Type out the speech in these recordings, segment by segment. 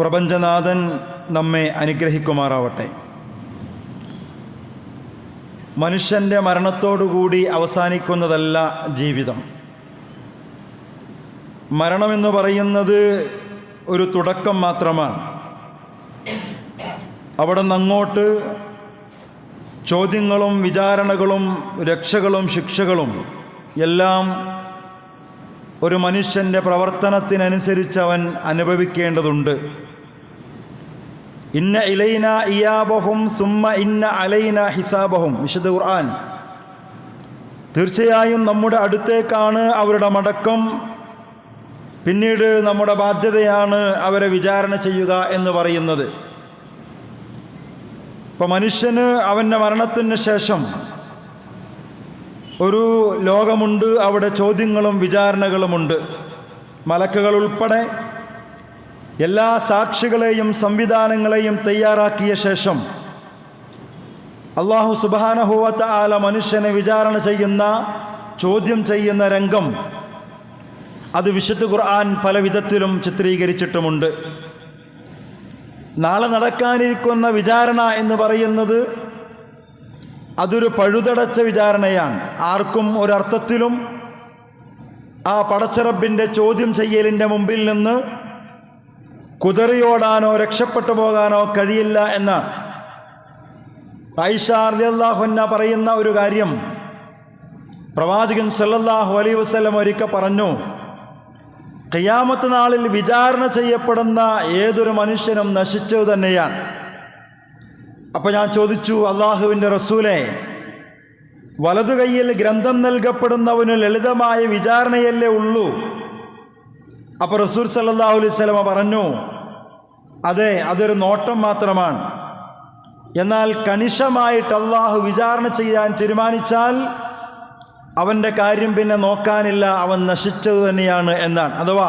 പ്രപഞ്ചനാഥൻ നമ്മെ അനുഗ്രഹിക്കുമാറാവട്ടെ. മനുഷ്യന്റെ മരണത്തോടുകൂടി അവസാനിക്കുന്നതല്ല ജീവിതം. മരണമെന്ന് പറയുന്നത് ഒരു തുടക്കം മാത്രമാണ്. അവിടെ നിന്നങ്ങോട്ട് ചോദ്യങ്ങളും വിചാരണകളും രക്ഷകളും ശിക്ഷകളും എല്ലാം ഒരു മനുഷ്യന്റെ പ്രവർത്തനത്തിനനുസരിച്ച് അവൻ അനുഭവിക്കേണ്ടതുണ്ട്. ഇന്ന ഇലൈന ഇയാബഹും സുമ്മ ഇന്ന അലൈന ഹിസാബഹും വിശുദ്ധ ഖുർആൻ. തീർച്ചയായും നമ്മുടെ അടുത്തേക്കാണ് അവരുടെ മടക്കം. പിന്നീട് നമ്മുടെ ബാധ്യതയാണ് അവരെ വിചാരണ ചെയ്യുക എന്ന് പറയുന്നത്. ഇപ്പം മനുഷ്യന് അവന്റെ മരണത്തിന് ശേഷം ഒരു ലോകമുണ്ട് അവിടെ ചോദ്യങ്ങളും വിചാരണകളുമുണ്ട്. മലക്കുകൾ ഉൾപ്പെടെ എല്ലാ സാക്ഷികളെയും സംവിധാനങ്ങളെയും തയ്യാറാക്കിയ ശേഷം അള്ളാഹു സുബാനഹുവത്ത ആല മനുഷ്യനെ വിചാരണ ചെയ്യുന്ന ചോദ്യം ചെയ്യുന്ന രംഗം അത് വിശുദ്ധ ഖുർആൻ പല വിധത്തിലും ചിത്രീകരിച്ചിട്ടുമുണ്ട്. നാളെ നടക്കാനിരിക്കുന്ന വിചാരണ എന്ന് പറയുന്നത് അതൊരു പഴുതടച്ച വിചാരണയാണ്. ആർക്കും ഒരർത്ഥത്തിലും ആ പടച്ചറബിന്റെ ചോദ്യം ചെയ്യലിന്റെ മുമ്പിൽ നിന്ന് കുതറിയോടാനോ രക്ഷപ്പെട്ടു പോകാനോ കഴിയില്ല എന്നാണ് ഐഷ അള്ളാഹുന്ന പറയുന്ന ഒരു കാര്യം പ്രവാചകൻ സല്ലല്ലാഹു അലൈ വസ്ലം ഒരിക്കൽ പറഞ്ഞു ഖിയാമത്ത് നാളിൽ വിചാരണ ചെയ്യപ്പെടുന്ന ഏതൊരു മനുഷ്യനും നശിച്ചു തന്നെയാണ്. അപ്പോൾ ഞാൻ ചോദിച്ചു അള്ളാഹുവിന്റെ റസൂലെ വലതു കൈയിൽ ഗ്രന്ഥം നൽകപ്പെടുന്നവന് ലളിതമായ വിചാരണയല്ലേ ഉള്ളൂ? അപ്പോൾ റസൂർ സല്ലാസ്ലമ അലൈഹി പറഞ്ഞു അതെ അതൊരു നോട്ടം മാത്രമാണ്. എന്നാൽ കണിശമായിട്ട് അള്ളാഹു വിചാരണ ചെയ്യാൻ തീരുമാനിച്ചാൽ അവന്റെ കാര്യം പിന്നെ നോക്കാനില്ല അവൻ നശിച്ചത് തന്നെയാണ് എന്നാണ്. അഥവാ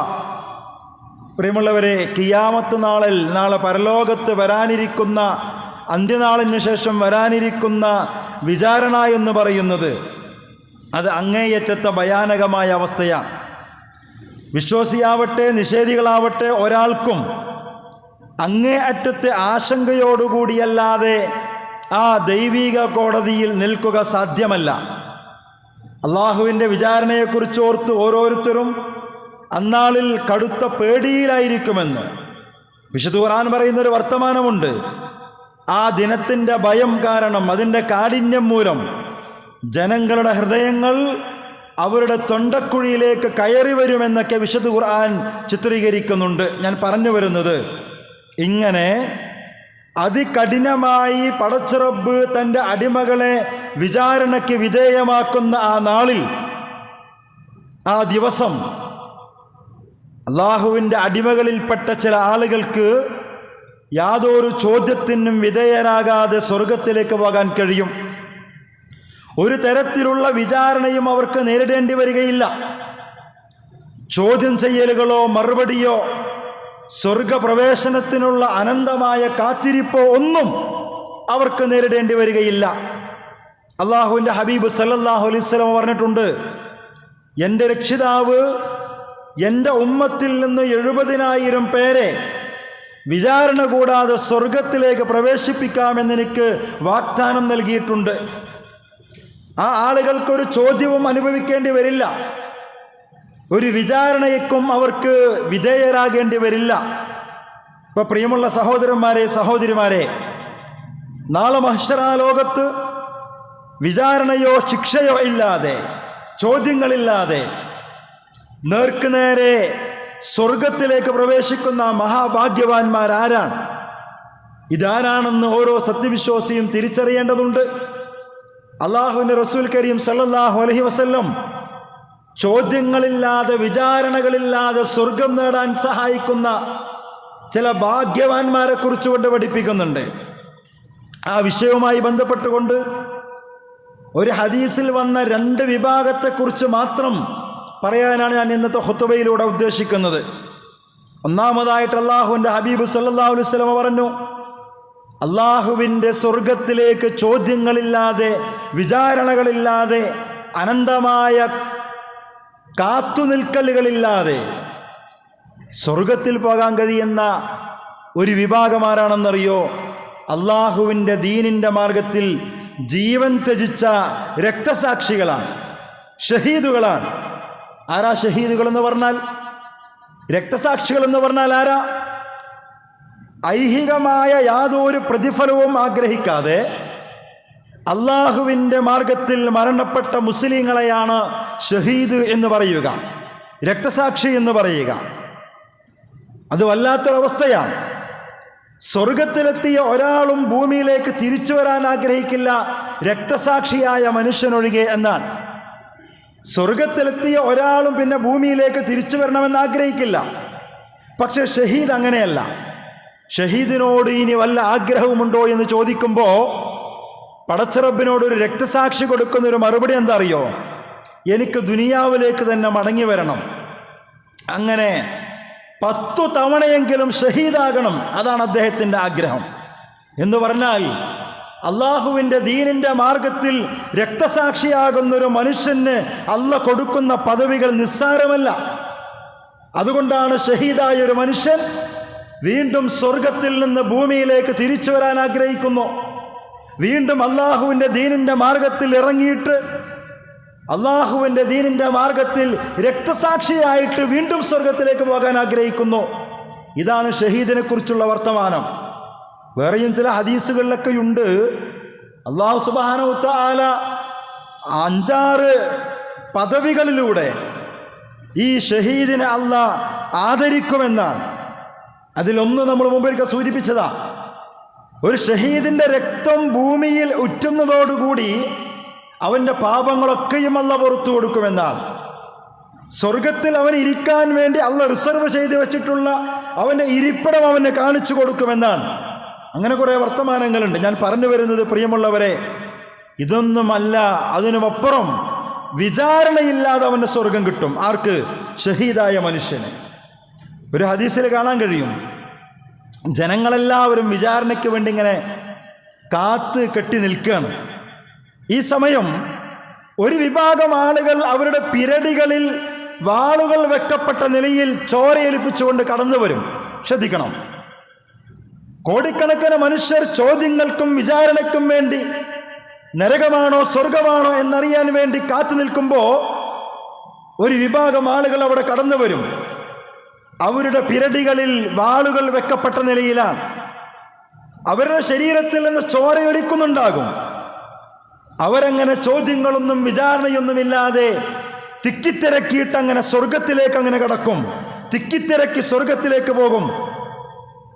പ്രിയമുള്ളവരെ കിയാമത്ത് നാളിൽ നാളെ പരലോകത്ത് വരാനിരിക്കുന്ന അന്ത്യനാളിന് ശേഷം വരാനിരിക്കുന്ന വിചാരണ എന്ന് പറയുന്നത് അത് അങ്ങേയറ്റത്തെ ഭയാനകമായ അവസ്ഥയാണ്. വിശ്വാസിയാവട്ടെ നിഷേധികളാവട്ടെ ഒരാൾക്കും അങ്ങേ അറ്റത്തെ ആശങ്കയോടുകൂടിയല്ലാതെ ആ ദൈവിക കോടതിയിൽ നിൽക്കുക സാധ്യമല്ല. അള്ളാഹുവിന്റെ വിചാരണയെക്കുറിച്ച് ഓർത്ത് ഓരോരുത്തരും അന്നാളിൽ കടുത്ത പേടിയിലായിരിക്കുമെന്ന്. വിശുദ്ധ ഖുർആൻ പറയുന്നൊരു വർത്തമാനമുണ്ട്. ആ ദിനത്തിന്റെ ഭയം കാരണം അതിന്റെ കാഠിന്യം മൂലം ജനങ്ങളുടെ ഹൃദയങ്ങൾ അവരുടെ തൊണ്ടക്കുഴിയിലേക്ക് കയറി വരുമെന്നൊക്കെ വിശുദ്ധ ഖുർആൻ ചിത്രീകരിക്കുന്നുണ്ട്. ഞാൻ പറഞ്ഞു വരുന്നത് ഇങ്ങനെ അതികഠിനമായി പടച്ചിറബ് തന്റെ അടിമകളെ വിചാരണയ്ക്ക് വിധേയമാക്കുന്ന ആ നാളിൽ ആ ദിവസം അള്ളാഹുവിന്റെ അടിമകളിൽപ്പെട്ട ചില ആളുകൾക്ക് യാതൊരു ചോദ്യത്തിനും വിധേയരാകാതെ സ്വർഗത്തിലേക്ക് പോകാൻ കഴിയും. ഒരു തരത്തിലുള്ള വിചാരണയും അവർക്ക് നേരിടേണ്ടി വരികയില്ല. ചോദ്യം ചെയ്യലുകളോ മറുപടിയോ സ്വർഗപ്രവേശനത്തിനുള്ള അനന്തമായ കാത്തിരിപ്പോ ഒന്നും അവർക്ക് നേരിടേണ്ടി വരികയില്ല. അള്ളാഹുവിന്റെ ഹബീബ് സല്ലാഹു അലൈഹി സ്വലം പറഞ്ഞിട്ടുണ്ട് എന്റെ രക്ഷിതാവ് എന്റെ ഉമ്മത്തിൽ നിന്ന് എഴുപതിനായിരം പേരെ വിചാരണ കൂടാതെ സ്വർഗത്തിലേക്ക് പ്രവേശിപ്പിക്കാമെന്ന് എനിക്ക് വാഗ്ദാനം നൽകിയിട്ടുണ്ട്. ആ ആളുകൾക്കൊരു ചോദ്യവും അനുഭവിക്കേണ്ടി വരില്ല. ഒരു വിചാരണയ്ക്കും അവർക്ക് വിധേയരാകേണ്ടി വരില്ല. ഇപ്പൊ പ്രിയമുള്ള സഹോദരന്മാരെ സഹോദരിമാരെ നാളെ മഹ്ഷരാലോകത്ത് വിചാരണയോ ശിക്ഷയോ ഇല്ലാതെ ചോദ്യങ്ങളില്ലാതെ നേർക്കുനേരെ സ്വർഗത്തിലേക്ക് പ്രവേശിക്കുന്ന മഹാഭാഗ്യവാന്മാരാരാണ്. ഇതാരാണെന്ന് ഓരോ സത്യവിശ്വാസിയും തിരിച്ചറിയേണ്ടതുണ്ട്. അള്ളാഹുവിന്റെ റസൂൽ കരീം സല്ലാഹു അലഹി വസ്ല്ലം ചോദ്യങ്ങളില്ലാതെ വിചാരണകളില്ലാതെ സ്വർഗം നേടാൻ സഹായിക്കുന്ന ചില ഭാഗ്യവാന്മാരെ കുറിച്ചുകൊണ്ട് പഠിപ്പിക്കുന്നുണ്ട്. ആ വിഷയവുമായി ബന്ധപ്പെട്ടുകൊണ്ട് ഒരു ഹദീസിൽ വന്ന രണ്ട് വിഭാഗത്തെക്കുറിച്ച് മാത്രം പറയാനാണ് ഞാൻ ഇന്നത്തെ ഹുത്തുബയിലൂടെ ഉദ്ദേശിക്കുന്നത്. ഒന്നാമതായിട്ട് അള്ളാഹുവിന്റെ ഹബീബ് സല്ലാ അലുസ്ലമ പറഞ്ഞു അള്ളാഹുവിന്റെ സ്വർഗത്തിലേക്ക് ചോദ്യങ്ങളില്ലാതെ വിചാരണകളില്ലാതെ അനന്തമായ കാത്തുനിൽക്കലുകളില്ലാതെ സ്വർഗത്തിൽ പോകാൻ കഴിയുന്ന ഒരു വിഭാഗം ആരാണെന്നറിയോ അള്ളാഹുവിന്റെ ദീനിന്റെ മാർഗത്തിൽ ജീവൻ ത്യജിച്ച രക്തസാക്ഷികളാണ് ഷഹീദുകളാണ്. ആരാ ഷഹീദുകൾ എന്ന് പറഞ്ഞാൽ? രക്തസാക്ഷികൾ എന്ന് പറഞ്ഞാൽ ആരാ? ഐഹികമായ യാതൊരു പ്രതിഫലവും ആഗ്രഹിക്കാതെ അള്ളാഹുവിന്റെ മാർഗത്തിൽ മരണപ്പെട്ട മുസ്ലിങ്ങളെയാണ് ഷഹീദ് എന്ന് പറയുക രക്തസാക്ഷി എന്ന് പറയുക. അത് വല്ലാത്തൊരവസ്ഥയാണ്. സ്വർഗത്തിലെത്തിയ ഒരാളും ഭൂമിയിലേക്ക് തിരിച്ചു വരാൻ ആഗ്രഹിക്കില്ല രക്തസാക്ഷിയായ മനുഷ്യനൊഴികെ എന്നാൽ. സ്വർഗത്തിലെത്തിയ ഒരാളും പിന്നെ ഭൂമിയിലേക്ക് തിരിച്ചു വരണമെന്ന് ആഗ്രഹിക്കില്ല. പക്ഷെ ഷഹീദ് അങ്ങനെയല്ല. ഷഹീദിനോട് ഇനി വല്ല ആഗ്രഹവുമുണ്ടോ എന്ന് ചോദിക്കുമ്പോൾ പടച്ചറബിനോട് ഒരു രക്തസാക്ഷി കൊടുക്കുന്ന ഒരു മറുപടി എന്താ അറിയോ എനിക്ക് ദുനിയാവിലേക്ക് തന്നെ മടങ്ങി വരണം. അങ്ങനെ പത്തു തവണയെങ്കിലും ഷഹീദാകണം അതാണ് അദ്ദേഹത്തിന്റെ ആഗ്രഹം. എന്ന് പറഞ്ഞാൽ അള്ളാഹുവിന്റെ ദീനിന്റെ മാർഗത്തിൽ രക്തസാക്ഷിയാകുന്ന ഒരു മനുഷ്യന് അല്ല കൊടുക്കുന്ന പദവികൾ നിസ്സാരമല്ല. അതുകൊണ്ടാണ് ഷഹീദായ ഒരു മനുഷ്യൻ വീണ്ടും സ്വർഗത്തിൽ നിന്ന് ഭൂമിയിലേക്ക് തിരിച്ചു വരാൻ ആഗ്രഹിക്കുന്നു. വീണ്ടും അള്ളാഹുവിന്റെ ദീനിന്റെ മാർഗത്തിൽ ഇറങ്ങിയിട്ട് അള്ളാഹുവിന്റെ ദീനിന്റെ മാർഗത്തിൽ രക്തസാക്ഷിയായിട്ട് വീണ്ടും സ്വർഗത്തിലേക്ക് പോകാൻ ആഗ്രഹിക്കുന്നു. ഇതാണ് ഷഹീദിനെ കുറിച്ചുള്ള വർത്തമാനം. വേറെയും ചില ഹദീസുകളിലൊക്കെ ഉണ്ട്. അള്ളാഹു സുബാന അഞ്ചാറ് പദവികളിലൂടെ ഈ ഷഹീദിനെ അല്ല ആദരിക്കുമെന്നാണ്. അതിലൊന്ന് നമ്മൾ മുമ്പിലേക്ക് സൂചിപ്പിച്ചതാ. ഒരു ഷഹീദിന്റെ രക്തം ഭൂമിയിൽ ഉറ്റുന്നതോടുകൂടി അവന്റെ പാപങ്ങളൊക്കെയും അല്ല പുറത്തു കൊടുക്കുമെന്നാണ്. സ്വർഗത്തിൽ അവൻ ഇരിക്കാൻ വേണ്ടി അല്ല റിസർവ് ചെയ്ത് വെച്ചിട്ടുള്ള അവന്റെ ഇരിപ്പിടം അവന് കാണിച്ചു കൊടുക്കുമെന്നാണ്. അങ്ങനെ കുറേ വർത്തമാനങ്ങളുണ്ട്. ഞാൻ പറഞ്ഞു വരുന്നത് പ്രിയമുള്ളവരെ ഇതൊന്നുമല്ല അതിനുമപ്പുറം വിചാരണയില്ലാതെ അവന്റെ സ്വർഗം കിട്ടും. ആർക്ക്? ഷഹീദായ മനുഷ്യന്. ഒരു ഹദീസിൽ കാണാൻ കഴിയും. ജനങ്ങളെല്ലാവരും വിചാരണയ്ക്ക് വേണ്ടി ഇങ്ങനെ കാത്ത് കെട്ടി നിൽക്കുകയാണ്. ഈ സമയം ഒരു വിഭാഗം ആളുകൾ അവരുടെ പിരടികളിൽ വാളുകൾ വെക്കപ്പെട്ട നിലയിൽ ചോരയേൽപ്പിച്ചുകൊണ്ട് കടന്നു വരും. ശ്രദ്ധിക്കണം. കോടിക്കണക്കിന് മനുഷ്യർ ചോദ്യങ്ങൾക്കും വിചാരണയ്ക്കും വേണ്ടി നരകമാണോ സ്വർഗമാണോ എന്നറിയാൻ വേണ്ടി കാത്തു നിൽക്കുമ്പോൾ ഒരു വിഭാഗം ആളുകൾ അവിടെ കടന്നു വരും. അവരുടെ പിരടികളിൽ വാളുകൾ വെക്കപ്പെട്ട നിലയിലാണ്. അവരുടെ ശരീരത്തിൽ നിന്ന് ചോരയൊലിക്കുന്നുണ്ടാകും. അവരങ്ങനെ ചോദ്യങ്ങളൊന്നും വിചാരണയൊന്നുമില്ലാതെ തിക്കിത്തിരക്കിയിട്ട് അങ്ങനെ സ്വർഗത്തിലേക്ക് അങ്ങനെ കടക്കും. തിക്കിത്തിരക്കി സ്വർഗത്തിലേക്ക് പോകും.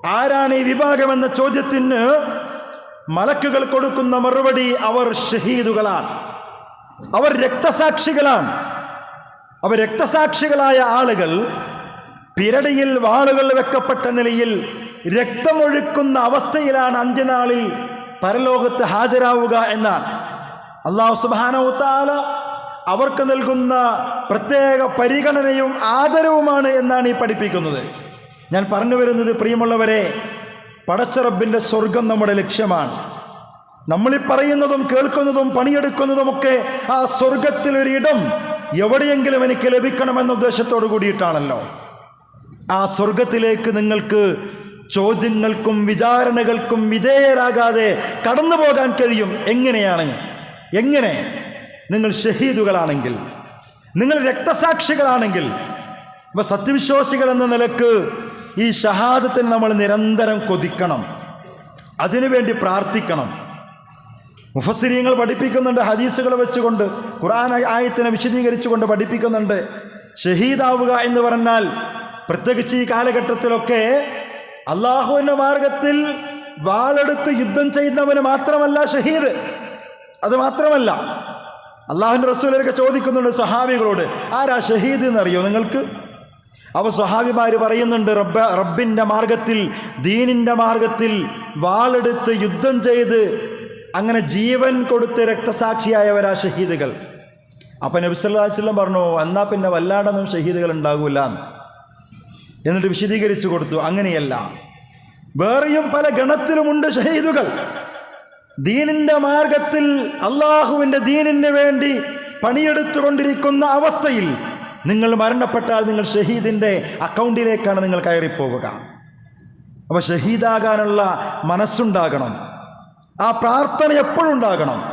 ആരാണ് ഈ വിഭാഗം എന്ന ചോദ്യത്തിന് മലക്കുകൾ കൊടുക്കുന്ന മറുപടി അവർ ഷഹീദുകളാണ്. അവർ രക്തസാക്ഷികളാണ്. അവർ രക്തസാക്ഷികളായ ആളുകൾ പിരടിയിൽ വാളുകൾ വെക്കപ്പെട്ട നിലയിൽ രക്തമൊഴുക്കുന്ന അവസ്ഥയിലാണ് അന്ത്യനാളിൽ പരലോകത്ത് ഹാജരാവുക എന്നാണ് അള്ളാഹു സുബാനവുത്താല അവർക്ക് നൽകുന്ന പ്രത്യേക പരിഗണനയും ആദരവുമാണ് എന്നാണ് ഈ പഠിപ്പിക്കുന്നത്. ഞാൻ പറഞ്ഞു വരുന്നത് പ്രിയമുള്ളവരെ പടച്ചറബിന്റെ സ്വർഗം നമ്മുടെ ലക്ഷ്യമാണ്. നമ്മളീ പറയുന്നതും കേൾക്കുന്നതും പണിയെടുക്കുന്നതുമൊക്കെ ആ സ്വർഗത്തിലൊരിടം എവിടെയെങ്കിലും എനിക്ക് ലഭിക്കണമെന്ന ഉദ്ദേശത്തോടു കൂടിയിട്ടാണല്ലോ. ആ സ്വർഗത്തിലേക്ക് നിങ്ങൾക്ക് ചോദ്യങ്ങൾക്കും വിചാരണകൾക്കും വിധേയരാകാതെ കടന്നു പോകാൻ കഴിയും. എങ്ങനെയാണ്? എങ്ങനെ? നിങ്ങൾ ഷഹീദുകളാണെങ്കിൽ നിങ്ങൾ രക്തസാക്ഷികളാണെങ്കിൽ ഇപ്പൊ സത്യവിശ്വാസികൾ എന്ന നിലയ്ക്ക് ഈ ഷഹാദത്തിന് നമ്മൾ നിരന്തരം കൊതിക്കണം. അതിനുവേണ്ടി പ്രാർത്ഥിക്കണം. മുഫസിരിയങ്ങൾ പഠിപ്പിക്കുന്നുണ്ട് ഹദീസുകൾ വെച്ചുകൊണ്ട് ഖുർആൻ ആയത്തിനെ വിശദീകരിച്ചുകൊണ്ട് പഠിപ്പിക്കുന്നുണ്ട്. ഷഹീദാവുക എന്ന് പറഞ്ഞാൽ പ്രത്യേകിച്ച് ഈ കാലഘട്ടത്തിലൊക്കെ അള്ളാഹുവിന്റെ മാർഗത്തിൽ വാളെടുത്ത് യുദ്ധം ചെയ്യുന്നവന് മാത്രമല്ല ഷഹീദ്. അത് മാത്രമല്ല അള്ളാഹുവിന്റെ റസൂലൊക്കെ ചോദിക്കുന്നുണ്ട് സഹാബികളോട് ആരാ ഷഹീദ് എന്നറിയോ നിങ്ങൾക്ക്? അവ സ്വഹാബിമാർ പറയുന്നുണ്ട് റബ്ബ റബ്ബിന്റെ മാർഗത്തിൽ ദീനിന്റെ മാർഗത്തിൽ വാളെടുത്ത് യുദ്ധം ചെയ്ത് അങ്ങനെ ജീവൻ കൊടുത്ത് രക്തസാക്ഷിയായവരാ ഷഹീദുകൾ. അപ്പം നബി സല്ലല്ലാഹു അലൈഹി വസല്ലം പറഞ്ഞു എന്നാ പിന്നെ വല്ലാണ്ടൊന്നും ഷഹീദുകൾ ഉണ്ടാകില്ല എന്ന്. എന്നിട്ട് വിശദീകരിച്ചു കൊടുത്തു അങ്ങനെയല്ല. വേറെയും പല ഗണത്തിലുമുണ്ട് ഷഹീദുകൾ. ദീനിന്റെ മാർഗത്തിൽ അള്ളാഹുവിന്റെ ദീനിന് വേണ്ടി പണിയെടുത്തുകൊണ്ടിരിക്കുന്ന അവസ്ഥയിൽ നിങ്ങൾ മരണപ്പെട്ടാൽ നിങ്ങൾ ഷഹീദിന്റെ അക്കൗണ്ടിലേക്കാണ് നിങ്ങൾ കയറിപ്പോവുക. അപ്പോൾ ഷഹീദാകാനുള്ള മനസ്സുണ്ടാകണം. ആ പ്രാർത്ഥന എപ്പോഴും ഉണ്ടാകണം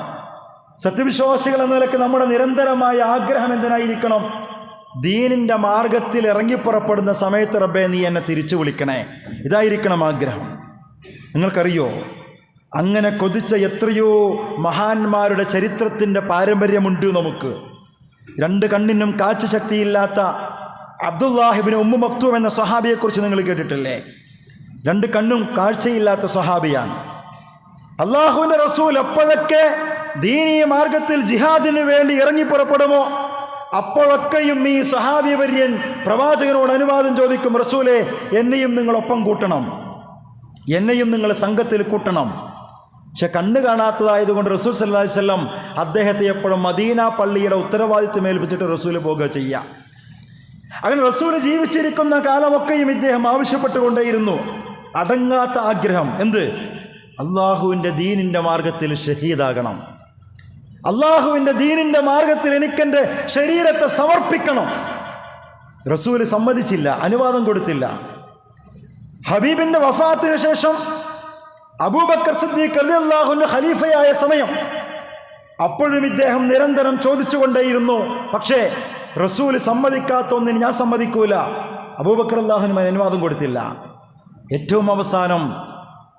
സത്യവിശ്വാസികൾ എന്ന നിലയ്ക്ക് നമ്മുടെ നിരന്തരമായ ആഗ്രഹം എന്തിനായിരിക്കണം? ദീനിന്റെ മാർഗത്തിൽ ഇറങ്ങിപ്പുറപ്പെടുന്ന സമയത്ത് റബ്ബെ നീ എന്നെ തിരിച്ചു വിളിക്കണേ. ഇതായിരിക്കണം ആഗ്രഹം. നിങ്ങൾക്കറിയോ അങ്ങനെ കൊതിച്ച എത്രയോ മഹാന്മാരുടെ ചരിത്രത്തിന്റെ പാരമ്പര്യമുണ്ട് നമുക്ക്. രണ്ട് കണ്ണിനും കാഴ്ചശക്തിയില്ലാത്ത അബ്ദുല്ലാഹിബിന് ഉമ്മു മക്തൂം എന്ന സ്വഹാബിയെക്കുറിച്ച് നിങ്ങൾ കേട്ടിട്ടില്ലേ? രണ്ട് കണ്ണും കാഴ്ചയില്ലാത്ത സ്വഹാബിയാണ്. അള്ളാഹുവിന്റെ റസൂൽ എപ്പോഴൊക്കെ ദീനീയ മാർഗത്തിൽ ജിഹാദിന് വേണ്ടി ഇറങ്ങി പുറപ്പെടുമോ അപ്പോഴൊക്കെയും ഈ സഹാബിവര്യൻ പ്രവാചകനോട് അനുവാദം ചോദിക്കും റസൂലെ എന്നെയും നിങ്ങളൊപ്പം കൂട്ടണം. എന്നെയും നിങ്ങൾ സംഘത്തിൽ കൂട്ടണം. പക്ഷെ കണ്ണ് കാണാത്തതായതുകൊണ്ട് റസൂൽ സല്ലാ വസല്ലം അദ്ദേഹത്തെ എപ്പോഴും മദീന പള്ളിയുടെ ഉത്തരവാദിത്വം ഏൽപ്പിച്ചിട്ട് റസൂൽ പോകുക ചെയ്യുക അങ്ങനെ റസൂൽ ജീവിച്ചിരിക്കുന്ന കാലമൊക്കെയും ഇദ്ദേഹം ആവശ്യപ്പെട്ടുകൊണ്ടേയിരുന്നു. അടങ്ങാത്ത ആഗ്രഹം. എന്ത്? അള്ളാഹുവിന്റെ ദീനിന്റെ മാർഗത്തിൽ ഷഹീദാകണം. അള്ളാഹുവിന്റെ ദീനിന്റെ മാർഗത്തിൽ എനിക്കെന്റെ ശരീരത്തെ സമർപ്പിക്കണം. റസൂൽ സമ്മതിച്ചില്ല അനുവാദം കൊടുത്തില്ല. ഹബീബിന്റെ വഫാത്തിന് ശേഷം അബൂബക്കർ സിദ്ദീഖ് അലി അള്ളാഹുവിന്റെ ഖലീഫയായ സമയം അപ്പോഴും ഇദ്ദേഹം നിരന്തരം ചോദിച്ചുകൊണ്ടേയിരുന്നു. പക്ഷേ റസൂൽ സമ്മതിക്കാത്ത ഒന്നിന് ഞാൻ സമ്മതിക്കൂല. അബൂബക്കർ അള്ളാഹുനുമായി അനുവാദം കൊടുത്തില്ല. ഏറ്റവും അവസാനം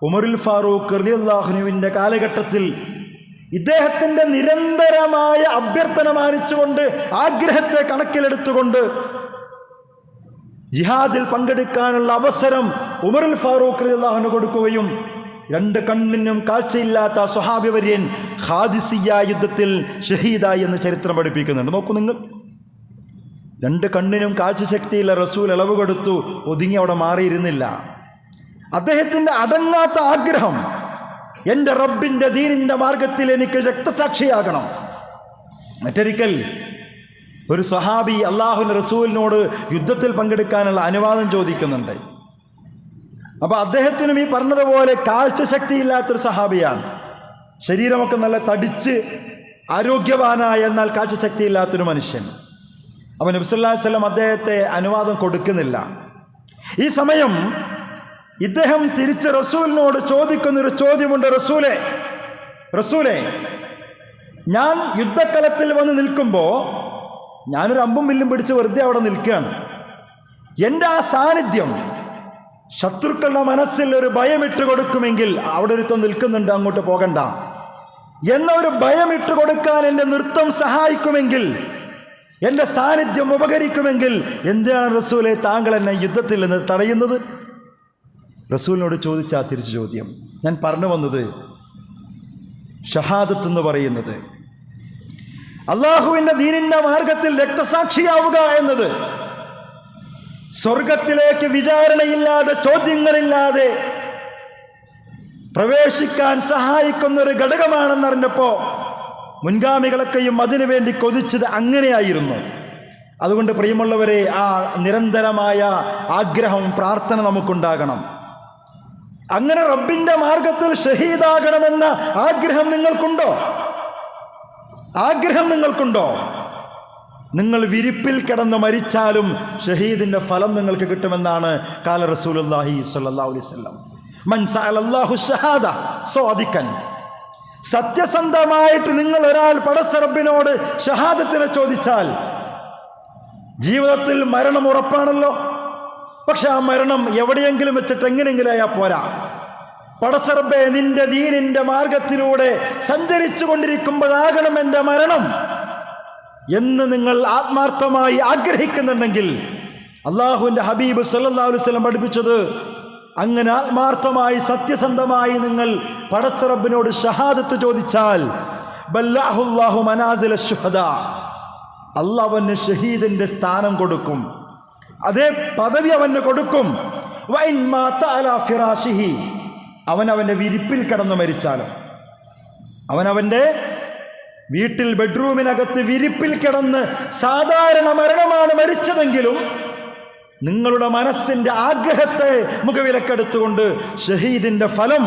ഉമറുൽ ഫാറൂഖ് റളിയല്ലാഹുവിന്റെ കാലഘട്ടത്തിൽ ഇദ്ദേഹത്തിന്റെ നിരന്തരമായ അഭ്യർത്ഥന മാനിച്ചുകൊണ്ട് ആഗ്രഹത്തെ കണക്കിലെടുത്തുകൊണ്ട് ജിഹാദിൽ പങ്കെടുക്കാനുള്ള അവസരം ഉമറുൽ ഫാറൂഖ് അള്ളാഹുന് കൊടുക്കുകയും രണ്ട് കണ്ണിനും കാഴ്ചയില്ലാത്ത സ്വഹാബിവര്യൻ ഹാദിസിയ യുദ്ധത്തിൽ ഷഹീദായി എന്ന് ചരിത്രം പഠിപ്പിക്കുന്നുണ്ട്. നോക്കൂ നിങ്ങൾ. രണ്ട് കണ്ണിനും കാഴ്ചശക്തിയില്ല റസൂൽ ഇളവ് കൊടുത്തു ഒതുങ്ങി അവിടെ മാറിയിരുന്നില്ല. അദ്ദേഹത്തിന്റെ അടങ്ങാത്ത ആഗ്രഹം എന്റെ റബ്ബിന്റെ ദീനിന്റെ മാർഗത്തിൽ എനിക്ക് രക്തസാക്ഷിയാകണം. മറ്റൊരിക്കൽ ഒരു സഹാബി അള്ളാഹുവിന്റെ റസൂലിനോട് യുദ്ധത്തിൽ പങ്കെടുക്കാനുള്ള അനുവാദം ചോദിക്കുന്നുണ്ട്. അപ്പോൾ അദ്ദേഹത്തിനും ഈ പറഞ്ഞതുപോലെ കാഴ്ചശക്തിയില്ലാത്തൊരു സഹാബിയാണ് ശരീരമൊക്കെ നല്ല തടിച്ച് ആരോഗ്യവാനായ എന്നാൽ കാഴ്ചശക്തിയില്ലാത്തൊരു മനുഷ്യൻ. അപ്പം നബ്സല്ലാ വല്ലം അദ്ദേഹത്തെ അനുവാദം കൊടുക്കുന്നില്ല. ഈ സമയം ഇദ്ദേഹം തിരിച്ച് റസൂലിനോട് ചോദിക്കുന്നൊരു ചോദ്യമുണ്ട് റസൂലെ റസൂലെ ഞാൻ യുദ്ധക്കളത്തിൽ വന്ന് നിൽക്കുമ്പോൾ ഞാനൊരു അമ്പും വില്ലും പിടിച്ച് വെറുതെ അവിടെ നിൽക്കുകയാണ്. എന്റെ ആ സാന്നിധ്യം ശത്രുക്കളുടെ മനസ്സിൽ ഒരു ഭയം ഇട്ട് കൊടുക്കുമെങ്കിൽ അവിടെ ഒരുത്തം നിൽക്കുന്നുണ്ട് അങ്ങോട്ട് പോകണ്ട. എന്ന ഒരു ഭയം ഇട്ട് കൊടുക്കാൻ എന്റെ നൃത്തം സഹായിക്കുമെങ്കിൽ എന്റെ സാന്നിധ്യം ഉപകരിക്കുമെങ്കിൽ എന്തിനാണ് റസൂലെ താങ്കൾ എന്നെ യുദ്ധത്തിൽ നിന്ന് തടയുന്നത്? റസൂലിനോട് ചോദിച്ച ആ തിരിച്ചു ചോദ്യം. ഞാൻ പറഞ്ഞു വന്നത് ഷഹാദത്ത് എന്ന് പറയുന്നത്. അള്ളാഹുവിന്റെ ദീനിന്റെ മാർഗത്തിൽ രക്തസാക്ഷിയാവുക എന്നത് സ്വർഗത്തിലേക്ക് വിചാരണയില്ലാതെ ചോദ്യങ്ങളില്ലാതെ പ്രവേശിക്കാൻ സഹായിക്കുന്ന ഒരു ഘടകമാണെന്നറിഞ്ഞപ്പോൾ മുൻഗാമികളൊക്കെയും അതിനുവേണ്ടി കൊതിച്ചത് അങ്ങനെയായിരുന്നു. അതുകൊണ്ട് പ്രിയമുള്ളവരെ ആ നിരന്തരമായ ആഗ്രഹം പ്രാർത്ഥന നമുക്കുണ്ടാകണം. അങ്ങനെ റബ്ബിന്റെ മാർഗത്തിൽ ഷഹീദാകണമെന്ന ആഗ്രഹം നിങ്ങൾക്കുണ്ടോ? ആഗ്രഹം നിങ്ങൾക്കുണ്ടോ? നിങ്ങൾ വിരിപ്പിൽ കിടന്ന് മരിച്ചാലും ഷഹീദിന്റെ ഫലം നിങ്ങൾക്ക് കിട്ടുമെന്നാണ് കാല സഅലല്ലാഹു ഷഹാദ സ്വാദിക്കൻ. സത്യസന്ധമായിട്ട് നിങ്ങൾ ഒരാൾ പടച്ച റബ്ബിനോട് ഷഹാദത്തിനെ ചോദിച്ചാൽ ജീവിതത്തിൽ മരണം ഉറപ്പാണല്ലോ. പക്ഷെ ആ മരണം എവിടെയെങ്കിലും വെച്ചിട്ട് എങ്ങനെയെങ്കിലും ആയാൽ പോരാ. പടച്ചറബെ നിന്റെ ദീനിന്റെ മാർഗത്തിലൂടെ സഞ്ചരിച്ചു കൊണ്ടിരിക്കുമ്പോഴാകണം എന്റെ മരണം. എന്ന് നിങ്ങൾ ആത്മാർത്ഥമായി ആഗ്രഹിക്കുന്നുണ്ടെങ്കിൽ അള്ളാഹുവിന്റെ ഹബീബ് വസല്ലം പഠിപ്പിച്ചത് അങ്ങനെ ആത്മാർത്ഥമായി സത്യസന്ധമായി നിങ്ങൾ പടച്ചറബിനോട് ഷഹാദത്ത് ചോദിച്ചാൽ ബല്ലാഹുല്ലാഹു മനാസില സ്ഥാനം കൊടുക്കും. അതേ പദവി അവന് കൊടുക്കും. അവൻ അവന്റെ വിരിപ്പിൽ കിടന്നു മരിച്ചാലോ. അവൻ അവന്റെ വീട്ടിൽ ബെഡ്റൂമിനകത്ത് വിരിപ്പിൽ കിടന്ന് സാധാരണ മരണമാണ് മരിച്ചതെങ്കിലും നിങ്ങളുടെ മനസ്സിന്റെ ആഗ്രഹത്തെ മുഖവിലക്കെടുത്തുകൊണ്ട് ഷഹീദിന്റെ ഫലം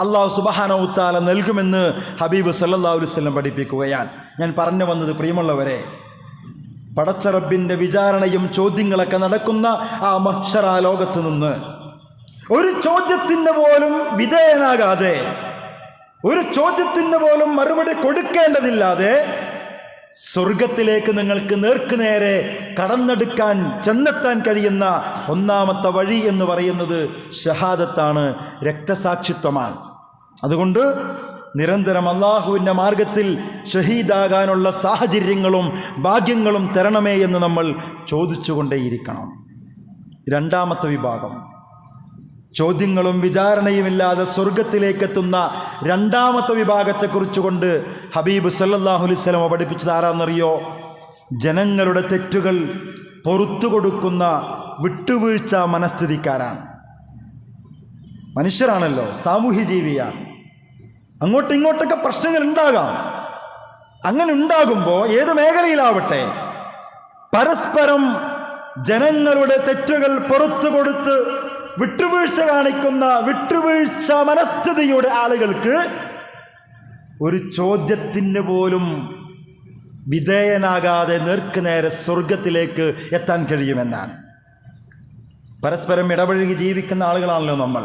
അള്ളാഹു സുബഹാനവുത്താല നൽകുമെന്ന് ഹബീബ് വസല്ലം പഠിപ്പിക്കുകയാണ്. ഞാൻ പറഞ്ഞു വന്നത് പ്രിയമുള്ളവരെ പടച്ചറബിന്റെ വിചാരണയും ചോദ്യങ്ങളൊക്കെ നടക്കുന്ന ആ മഹ്ഷറ ലോകത്ത് നിന്ന് ഒരു ചോദ്യത്തിന് പോലും വിധേയനാകാതെ ഒരു ചോദ്യത്തിന് പോലും മറുപടി കൊടുക്കേണ്ടതില്ലാതെ സ്വർഗത്തിലേക്ക് നിങ്ങൾക്ക് നേർക്കുനേരെ കടന്നെടുക്കാൻ ചെന്നെത്താൻ കഴിയുന്ന ഒന്നാമത്തെ വഴി എന്ന് പറയുന്നത് ഷഹാദത്താണ് രക്തസാക്ഷിത്വമാണ്. അതുകൊണ്ട് നിരന്തരം അള്ളാഹുവിന്റെ മാർഗത്തിൽ ഷഹീദാകാനുള്ള സാഹചര്യങ്ങളും ഭാഗ്യങ്ങളും തരണമേ എന്ന് നമ്മൾ ചോദിച്ചുകൊണ്ടേയിരിക്കണം. രണ്ടാമത്തെ വിഭാഗം. ചോദ്യങ്ങളും വിചാരണയുമില്ലാതെ സ്വർഗത്തിലേക്കെത്തുന്ന രണ്ടാമത്തെ വിഭാഗത്തെക്കുറിച്ച് കൊണ്ട് ഹബീബ് സല്ലല്ലാഹു അലൈഹി സ്വലമ പഠിപ്പിച്ചത് ആരാന്നറിയോ? ജനങ്ങളുടെ തെറ്റുകൾ പൊറത്തു കൊടുക്കുന്ന വിട്ടുവീഴ്ച മനസ്ഥിതിക്കാരാണ്. മനുഷ്യരാണല്ലോ സാമൂഹ്യ ജീവിയാണ് അങ്ങോട്ടും ഇങ്ങോട്ടൊക്കെ പ്രശ്നങ്ങൾ ഉണ്ടാകാം. അങ്ങനെ ഉണ്ടാകുമ്പോൾ ഏത് മേഖലയിലാവട്ടെ? പരസ്പരം ജനങ്ങളുടെ തെറ്റുകൾ പുറത്തു കൊടുത്ത് വിട്ടുവീഴ്ച കാണിക്കുന്ന വിട്ടുവീഴ്ച മനസ്ഥിതിയുടെ ആളുകൾക്ക് ഒരു ചോദ്യത്തിന് പോലും വിധേയനാകാതെ നേർക്കുനേരെ സ്വർഗത്തിലേക്ക് എത്താൻ കഴിയുമെന്നാണ്. പരസ്പരം ഇടപഴകി ജീവിക്കുന്ന ആളുകളാണല്ലോ നമ്മൾ.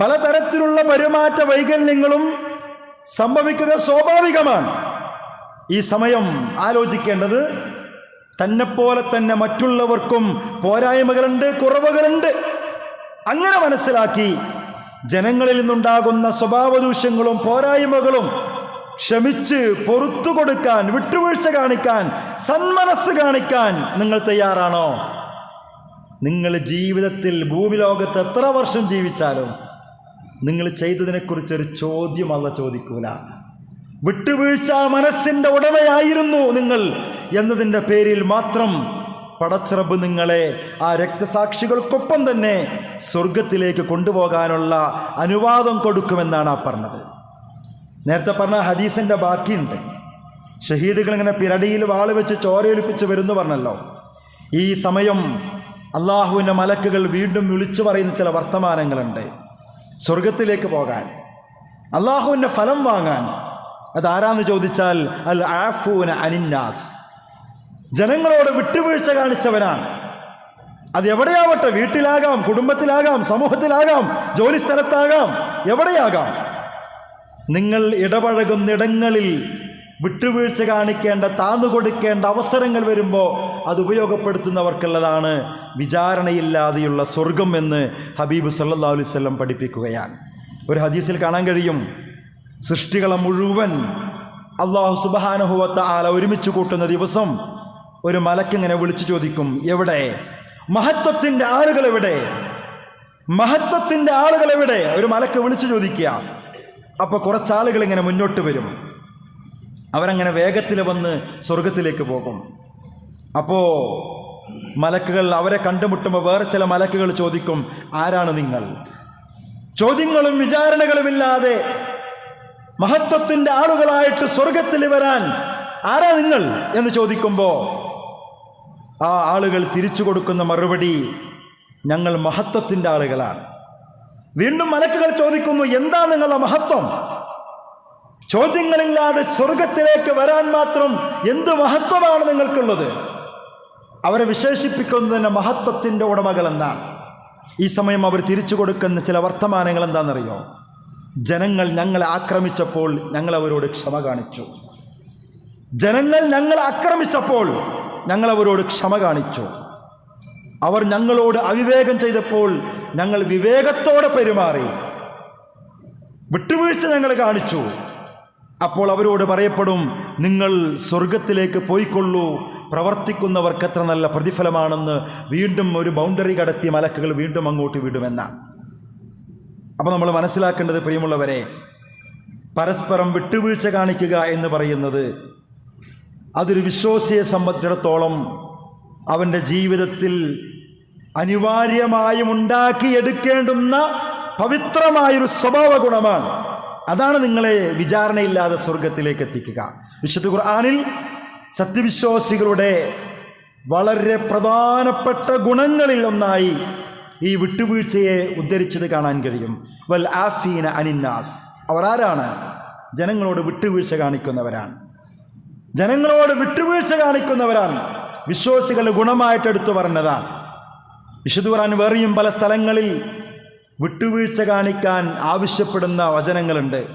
പലതരത്തിലുള്ള പെരുമാറ്റ വൈകല്യങ്ങളും സംഭവിക്കുക സ്വാഭാവികമാണ്. ഈ സമയം ആലോചിക്കേണ്ടത് തന്നെപ്പോലെ തന്നെ മറ്റുള്ളവർക്കും പോരായ്മകളുണ്ട് കുറവുകളുണ്ട്. അങ്ങനെ മനസ്സിലാക്കി ജനങ്ങളിൽ നിന്നുണ്ടാകുന്ന സ്വഭാവദൂഷ്യങ്ങളും പോരായ്മകളും ക്ഷമിച്ച് പൊറത്തു കൊടുക്കാൻ വിട്ടുവീഴ്ച കാണിക്കാൻ സന്മനസ് കാണിക്കാൻ നിങ്ങൾ തയ്യാറാണോ? നിങ്ങൾ ജീവിതത്തിൽ ഭൂമിലോകത്ത് എത്ര വർഷം ജീവിച്ചാലും നിങ്ങൾ ചെയ്തതിനെക്കുറിച്ചൊരു ചോദ്യം അല്ല ചോദിക്കൂല. വിട്ടുവീഴ്ച മനസ്സിന്റെ ഉടമയായിരുന്നു നിങ്ങൾ എന്നതിന്റെ പേരിൽ മാത്രം പടച്ചിറബ് നിങ്ങളെ ആ രക്തസാക്ഷികൾക്കൊപ്പം തന്നെ സ്വർഗത്തിലേക്ക് കൊണ്ടുപോകാനുള്ള അനുവാദം കൊടുക്കുമെന്നാണ് ആ പറഞ്ഞത്. നേരത്തെ പറഞ്ഞ ഹദീസിന്റെ ബാക്കിയുണ്ട്. ഷഹീദുകൾ ഇങ്ങനെ പിരടിയിൽ വാൾ വെച്ച് ചോരയൊലിപ്പിച്ച് വരുന്നു പറഞ്ഞല്ലോ. ഈ സമയം അള്ളാഹുവിന്റെ മലക്കുകൾ വീണ്ടും വിളിച്ചു പറയുന്ന ചില വർത്തമാനങ്ങളുണ്ട്. സ്വർഗത്തിലേക്ക് പോകാൻ അള്ളാഹുവിന്റെ ഫലം വാങ്ങാൻ. അതാരാന്ന് ചോദിച്ചാൽ അൽ ആഫൂന അനിന്നാസ്. ജനങ്ങളോട് വിട്ടുവീഴ്ച കാണിച്ചവനാണ്. അത് എവിടെയാവട്ടെ വീട്ടിലാകാം കുടുംബത്തിലാകാം സമൂഹത്തിലാകാം ജോലി സ്ഥലത്താകാം എവിടെയാകാം. നിങ്ങൾ ഇടപഴകുന്നിടങ്ങളിൽ വിട്ടുവീഴ്ച കാണിക്കേണ്ട താന്നു കൊടുക്കേണ്ട അവസരങ്ങൾ വരുമ്പോൾ അത് ഉപയോഗപ്പെടുത്തുന്നവർക്കുള്ളതാണ് വിചാരണയില്ലാതെയുള്ള സ്വർഗം എന്ന് ഹബീബ് സല്ലാ അലൈവല്ലം പഠിപ്പിക്കുകയാണ്. ഒരു ഹദീസിൽ കാണാൻ കഴിയും സൃഷ്ടികളെ മുഴുവൻ അള്ളാഹു സുബാനുഹുവത്ത ആല ഒരുമിച്ച് കൂട്ടുന്ന ദിവസം ഒരു മലക്കിങ്ങനെ വിളിച്ചു ചോദിക്കും എവിടെ? മഹത്വത്തിന്റെ ആളുകൾ എവിടെ? മഹത്വത്തിന്റെ ആളുകൾ എവിടെ? ഒരു മലക്ക് വിളിച്ചു ചോദിക്കുക. അപ്പോൾ കുറച്ചാളുകൾ ഇങ്ങനെ മുന്നോട്ട് വരും. അവരങ്ങനെ വേഗത്തിൽ വന്ന് സ്വർഗത്തിലേക്ക് പോകും. അപ്പോൾ മലക്കുകൾ അവരെ കണ്ടുമുട്ടുമ്പോൾ വേറെ ചില മലക്കുകൾ ചോദിക്കും ആരാണ് നിങ്ങൾ? ചോദ്യങ്ങളും വിചാരണകളുമില്ലാതെ മഹത്വത്തിന്റെ ആളുകളായിട്ട് സ്വർഗത്തിൽ വരാൻ ആരാ നിങ്ങൾ എന്ന് ചോദിക്കുമ്പോൾ ആ ആളുകൾ തിരിച്ചു കൊടുക്കുന്ന മറുപടി ഞങ്ങൾ മഹത്വത്തിന്റെ ആളുകളാണ്. വീണ്ടും മലക്കുകൾ ചോദിക്കുന്നു എന്താ നിങ്ങളുടെ മഹത്വം? ചോദ്യങ്ങളില്ലാതെ സ്വർഗത്തിലേക്ക് വരാൻ മാത്രം എന്ത് മഹത്വമാണ് നിങ്ങൾക്കുള്ളത്? അവരെ വിശേഷിപ്പിക്കുന്നതിന് മഹത്വത്തിന്റെ ഉടമകൾ എന്നാണ് ഈ സമയം അവർ തിരിച്ചു കൊടുക്കുന്ന ചില വർത്തമാനങ്ങൾ എന്താണെന്നറിയോ? ജനങ്ങൾ ഞങ്ങളെ ആക്രമിച്ചപ്പോൾ ഞങ്ങൾ അവരോട് ക്ഷമ കാണിച്ചു. ജനങ്ങൾ ഞങ്ങളെ ആക്രമിച്ചപ്പോൾ ഞങ്ങൾ അവരോട് ക്ഷമ കാണിച്ചു. അവർ ഞങ്ങളോട് അവിവേകം ചെയ്തപ്പോൾ ഞങ്ങൾ വിവേകത്തോടെ പെരുമാറി. വിട്ടുവീഴ്ച ഞങ്ങൾ കാണിച്ചു. അപ്പോൾ അവരോട് പറയപ്പെടും നിങ്ങൾ സ്വർഗത്തിലേക്ക് പോയിക്കൊള്ളൂ. പ്രവർത്തിക്കുന്നവർക്ക് എത്ര നല്ല പ്രതിഫലമാണെന്ന് വീണ്ടും ഒരു ബൗണ്ടറി കടത്തി മലക്കുകൾ വീണ്ടും അങ്ങോട്ട് വിടുമെന്നാണ്. അപ്പോൾ നമ്മൾ മനസ്സിലാക്കേണ്ടത് പ്രിയമുള്ളവരെ പരസ്പരം വിട്ടുവീഴ്ച കാണിക്കുക എന്ന് പറയുന്നത് അതൊരു വിശ്വാസിയെ സംബന്ധിച്ചിടത്തോളം അവന്റെ ജീവിതത്തിൽ അനിവാര്യമായും ഉണ്ടാക്കിയെടുക്കേണ്ടുന്ന പവിത്രമായൊരു സ്വഭാവ ഗുണമാണ് അതാണ് നിങ്ങളെ വിചാരണയില്ലാതെ സ്വർഗത്തിലേക്ക് എത്തിക്കുക. വിശുദ്ധ ഖുർആാനിൽ സത്യവിശ്വാസികളുടെ വളരെ പ്രധാനപ്പെട്ട ഗുണങ്ങളിൽ ഒന്നായി ഈ വിട്ടുവീഴ്ചയെ ഉദ്ധരിച്ചത് കാണാൻ കഴിയും. വൽ ആഫീന അനിന്നാസ്. അവർ ആരാണ്? ജനങ്ങളോട് വിട്ടുവീഴ്ച കാണിക്കുന്നവരാണ്. ജനങ്ങളോട് വിട്ടുവീഴ്ച കാണിക്കുന്നവരാണ്. വിശ്വാസികളുടെ ഗുണമായിട്ട് എടുത്തു പറഞ്ഞതാണ്. വിശുദ്ധ ഖുർആൻ വേറെയും പല സ്ഥലങ്ങളിൽ വിട്ടുവീഴ്ച കാണിക്കാൻ ആവശ്യപ്പെടുന്ന വചനങ്ങളുണ്ട്.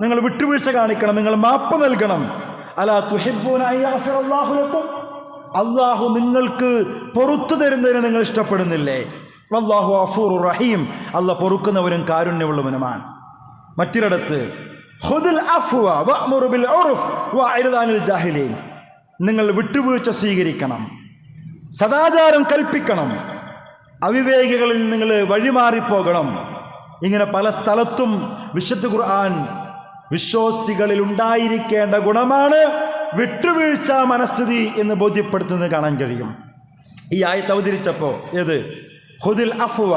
നിങ്ങൾ വിട്ടുവീഴ്ച കാണിക്കണം നിങ്ങൾ മാപ്പ് നൽകണം. അല തുഹിബൂനായി അള്ളാഹു നിങ്ങൾക്ക് പൊറത്തു തരുന്നതിന് നിങ്ങൾ ഇഷ്ടപ്പെടുന്നില്ലേ? വല്ലാഹു അഫൂർ റഹീം. അല്ല പൊറുക്കുന്നവരും കാരുണ്യമുള്ളവനുമാണ്. മറ്റൊരിടത്ത് നിങ്ങൾ വിട്ടുവീഴ്ച സ്വീകരിക്കണം. സദാചാരം കൽപ്പിക്കണം. അവിവേകികളിൽ നിങ്ങൾ വഴിമാറിപ്പോകണം. ഇങ്ങനെ പല സ്ഥലത്തും വിശുദ്ധ ഖുർആൻ വിശ്വാസികളിൽ ഉണ്ടായിരിക്കേണ്ട ഗുണമാണ് വിട്ടുവീഴ്ച മനസ്ഥിതി എന്ന് ബോധ്യപ്പെടുത്തുന്നത് കാണാൻ കഴിയും. ഈ ആയത്ത് അവതരിച്ചപ്പോൾ ഏത്? ഹുദിൽ അഫ്വ.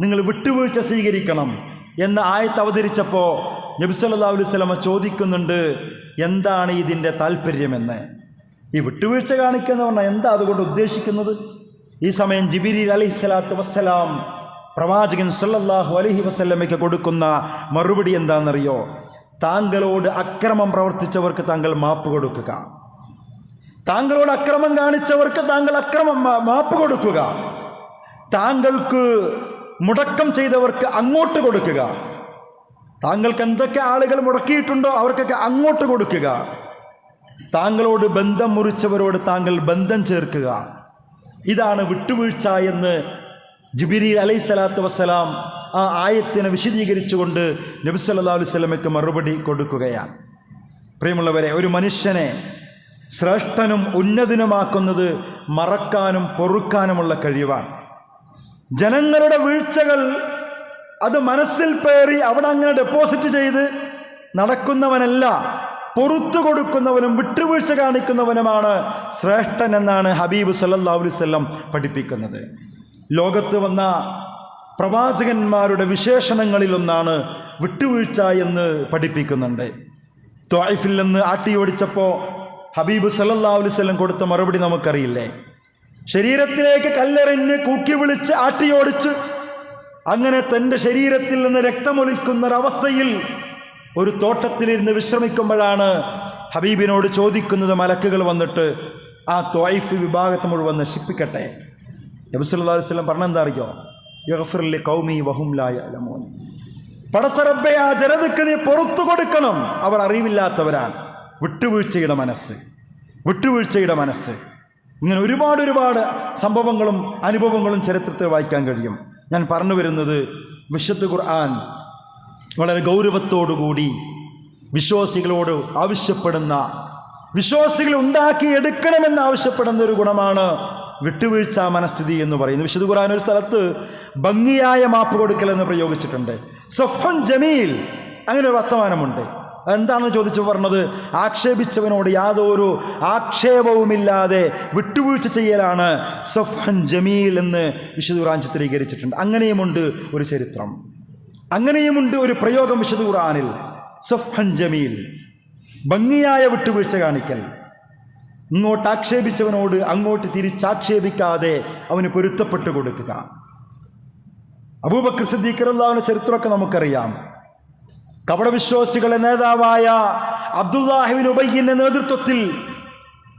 നിങ്ങൾ വിട്ടുവീഴ്ച സ്വീകരിക്കണം എന്ന ആയത്ത് അവതരിച്ചപ്പോൾ നബിസല്ലാ അലൈഹി സ്വലമ ചോദിക്കുന്നുണ്ട് എന്താണ് ഇതിന്റെ താല്പര്യമെന്ന്? ഈ വിട്ടുവീഴ്ച കാണിക്കുക എന്ന് പറഞ്ഞാൽ എന്താ അതുകൊണ്ട് ഉദ്ദേശിക്കുന്നത്? ഈ സമയം ജിബിരി അലൈഹി സ്വലാത്തു വസ്സലാം പ്രവാചകൻ സല്ലല്ലാഹു അലഹി വസല്ലമയ്ക്ക് കൊടുക്കുന്ന മറുപടി എന്താണെന്നറിയോ? താങ്കളോട് അക്രമം പ്രവർത്തിച്ചവർക്ക് താങ്കൾ മാപ്പ് കൊടുക്കുക. താങ്കളോട് അക്രമം കാണിച്ചവർക്ക് താങ്കൾ അക്രമം മാപ്പ് കൊടുക്കുക. താങ്കൾക്ക് മുടക്കം ചെയ്തവർക്ക് അങ്ങോട്ട് കൊടുക്കുക. താങ്കൾക്ക് എന്തൊക്കെ ആളുകൾ മുടക്കിയിട്ടുണ്ടോ അവർക്കൊക്കെ അങ്ങോട്ട് കൊടുക്കുക. താങ്കളോട് ബന്ധം മുറിച്ചവരോട് താങ്കൾ ബന്ധം ചേർക്കുക. ഇതാണ് വിട്ടുവീഴ്ച എന്ന് ജുബിരി അലൈഹി സ്വലാത്തു വസ്സലാം ആ ആയത്തിനെ വിശദീകരിച്ചുകൊണ്ട് നബി സല്ലാ അലൈഹി മറുപടി കൊടുക്കുകയാണ്. പ്രിയമുള്ളവരെ ഒരു മനുഷ്യനെ ശ്രേഷ്ഠനും ഉന്നതനുമാക്കുന്നത് മറക്കാനും പൊറുക്കാനുമുള്ള കഴിവാണ്. ജനങ്ങളുടെ വീഴ്ചകൾ അത് മനസ്സിൽ പേറി അവിടെ അങ്ങനെ ഡെപ്പോസിറ്റ് ചെയ്ത് നടക്കുന്നവനല്ല പൊറത്തു കൊടുക്കുന്നവനും വിട്ടുവീഴ്ച കാണിക്കുന്നവനുമാണ് ശ്രേഷ്ഠൻ എന്നാണ് ഹബീബ് വസല്ലം പഠിപ്പിക്കുന്നത്. ലോകത്ത് വന്ന പ്രവാചകന്മാരുടെ വിശേഷണങ്ങളിലൊന്നാണ് വിട്ടുവീഴ്ച എന്ന് പഠിപ്പിക്കുന്നുണ്ട്. ത്വായിഫിൽ നിന്ന് ആട്ടി ഓടിച്ചപ്പോൾ ഹബീബ് വസല്ലം കൊടുത്ത മറുപടി നമുക്കറിയില്ലേ? ശരീരത്തിലേക്ക് കല്ലെറിഞ്ഞ് കൂക്കി വിളിച്ച് ആട്ടിയോടിച്ച് അങ്ങനെ തന്റെ ശരീരത്തിൽ നിന്ന് രക്തമൊലിക്കുന്ന ഒരവസ്ഥയിൽ ഒരു തോട്ടത്തിലിരുന്ന് വിശ്രമിക്കുമ്പോഴാണ് ഹബീബിനോട് ചോദിക്കുന്നത് മലക്കുകൾ വന്നിട്ട് ആ ത്വായിഫ് വിഭാഗത്തെ മുഴുവൻ നശിപ്പിക്കട്ടെ? നബി സല്ലല്ലാഹു അലൈഹി വസല്ലം പറഞ്ഞെന്താ അറിയോ? യഹഫറിലെ കൗമി വഹും ലാ യഅലമൂൻ. പടച്ചറബെ ആ ജനതയ്ക്ക് നീ പുറത്തു കൊടുക്കണം. അവർ അറിവില്ലാത്തവരാണ്. വിട്ടുവീഴ്ചയുടെ മനസ്സ്. വിട്ടുവീഴ്ചയുടെ മനസ്സ്. ഇങ്ങനെ ഒരുപാട് ഒരുപാട് സംഭവങ്ങളും അനുഭവങ്ങളും ചരിത്രത്തിൽ വായിക്കാൻ കഴിയും. ഞാൻ പറഞ്ഞു വരുന്നത് വിശുദ്ധ ഖുർആൻ വളരെ ഗൗരവത്തോടുകൂടി വിശ്വാസികളോട് ആവശ്യപ്പെടുന്ന വിശ്വാസികൾ ഉണ്ടാക്കിയെടുക്കണമെന്ന് ആവശ്യപ്പെടുന്ന ഒരു ഗുണമാണ് വിട്ടുവീഴ്ച മനസ്ഥിതി എന്ന് പറയുന്നത്. വിശുദ്ധ ഖുർആൻ ഒരു സ്ഥലത്ത് ഭംഗിയായ മാപ്പ് കൊടുക്കൽ എന്ന് പ്രയോഗിച്ചിട്ടുണ്ട്. സഫൻ ജമീൽ അങ്ങനെ ഒരു വർത്തമാനമുണ്ട്. എന്താണെന്ന് ചോദിച്ചു പറഞ്ഞത്? ആക്ഷേപിച്ചവനോട് യാതൊരു ആക്ഷേപവുമില്ലാതെ വിട്ടുവീഴ്ച ചെയ്യലാണ്. സഫൻ ജമീൽ എന്ന് വിശുദ്ധുറാൻ ചിത്രീകരിച്ചിട്ടുണ്ട്. അങ്ങനെയുമുണ്ട് ഒരു ചരിത്രം. അങ്ങനെയുമുണ്ട് ഒരു പ്രയോഗം വിശുദ്ധ സഫൻ ജമീൽ ഭംഗിയായ വിട്ടുവീഴ്ച കാണിക്കൽ. ഇങ്ങോട്ട് ആക്ഷേപിച്ചവനോട് അങ്ങോട്ട് തിരിച്ചാക്ഷേപിക്കാതെ അവന് പൊരുത്തപ്പെട്ടു കൊടുക്കുക. അബൂബക്കർ സിദ്ദീഖർ അള്ളാഹുവിന്റെ ചരിത്രമൊക്കെ നമുക്കറിയാം. കപടവിശ്വാസികളുടെ നേതാവായ അബ്ദുല്ലാഹിബിൻ ഉബയ്യന്റെ നേതൃത്വത്തിൽ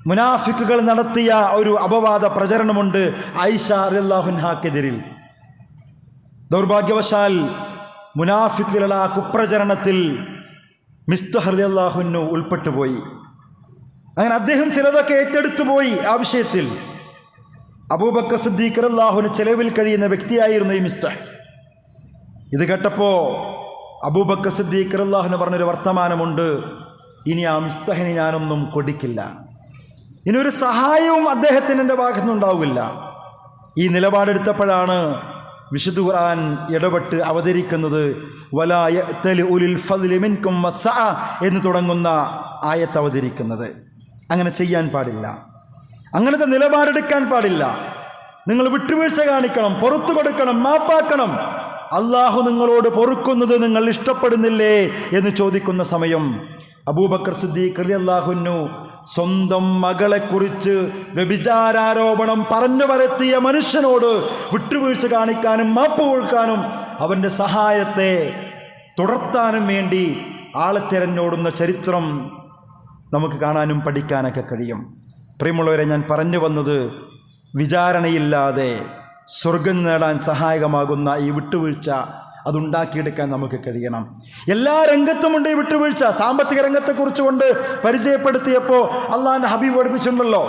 മുനാഫിക്കുകൾ നടത്തിയ ഒരു അപവാദ പ്രചരണമുണ്ട് ഐഷ അറിയാഹുൻഹാക്കെതിരിൽ ദൗർഭാഗ്യവശാൽ മുനാഫിക്കുകളുടെ ആ കുപ്രചരണത്തിൽ മിസ്തു അള്ളാഹുനു ഉൾപ്പെട്ടുപോയി. അങ്ങനെ അദ്ദേഹം ചിലതൊക്കെ ഏറ്റെടുത്തു പോയി ആ വിഷയത്തിൽ. അബൂബക്കർ സിദ്ദീഖർ അള്ളാഹുന് ചെലവിൽ കഴിയുന്ന വ്യക്തിയായിരുന്നു ഈ മിസ്റ്റർ. ഇത് കേട്ടപ്പോൾ അബൂബക്കർ സിദ്ദീഖർ അള്ളാഹുന് പറഞ്ഞൊരു വർത്തമാനമുണ്ട്. ഇനി ആ മിസ്തഹിന് ഞാനൊന്നും കൊടുക്കില്ല. ഇനി ഒരു സഹായവും അദ്ദേഹത്തിന് എന്റെ ഭാഗത്തുനിന്നുണ്ടാവില്ല. ഈ നിലപാടെടുത്തപ്പോഴാണ് വിശുദ്ധ ഖുർആൻ ഇടപെട്ട് അവതരിക്കുന്നത്. എന്ന് തുടങ്ങുന്ന ആയത്ത് അവതരിക്കുന്നത്. അങ്ങനെ ചെയ്യാൻ പാടില്ല. അങ്ങനത്തെ നിലപാടെടുക്കാൻ പാടില്ല. നിങ്ങൾ വിട്ടുവീഴ്ച കാണിക്കണം പുറത്തു കൊടുക്കണം മാപ്പാക്കണം. അള്ളാഹു നിങ്ങളോട് പൊറുക്കുന്നത് നിങ്ങൾ ഇഷ്ടപ്പെടുന്നില്ലേ എന്ന് ചോദിക്കുന്ന സമയം. അബൂബക്കർ സിദ്ദീഖ് അലി അള്ളാഹുന്നു സ്വന്തം മകളെക്കുറിച്ച് വ്യഭിചാരാരോപണം പറഞ്ഞു വരത്തിയ മനുഷ്യനോട് വിട്ടുവീഴ്ച കാണിക്കാനും മാപ്പ് കൊടുക്കാനും അവന്റെ സഹായത്തെ തുടർത്താനും വേണ്ടി ആളെ തിരഞ്ഞോടുന്ന ചരിത്രം നമുക്ക് കാണാനും പഠിക്കാനൊക്കെ കഴിയും. പ്രിയമുള്ളവരെ ഞാൻ പറഞ്ഞു വന്നത് വിചാരണയില്ലാതെ സ്വർഗം നേടാൻ സഹായകമാകുന്ന ഈ വിട്ടുവീഴ്ച അതുണ്ടാക്കിയെടുക്കാൻ നമുക്ക് കഴിയണം. എല്ലാ രംഗത്തുമുണ്ട് ഈ വിട്ടുവീഴ്ച. സാമ്പത്തിക രംഗത്തെക്കുറിച്ച് കൊണ്ട് പരിചയപ്പെടുത്തിയപ്പോൾ അള്ളാഹാൻ ഹബീബ് പഠിപ്പിച്ചിട്ടുണ്ടല്ലോ.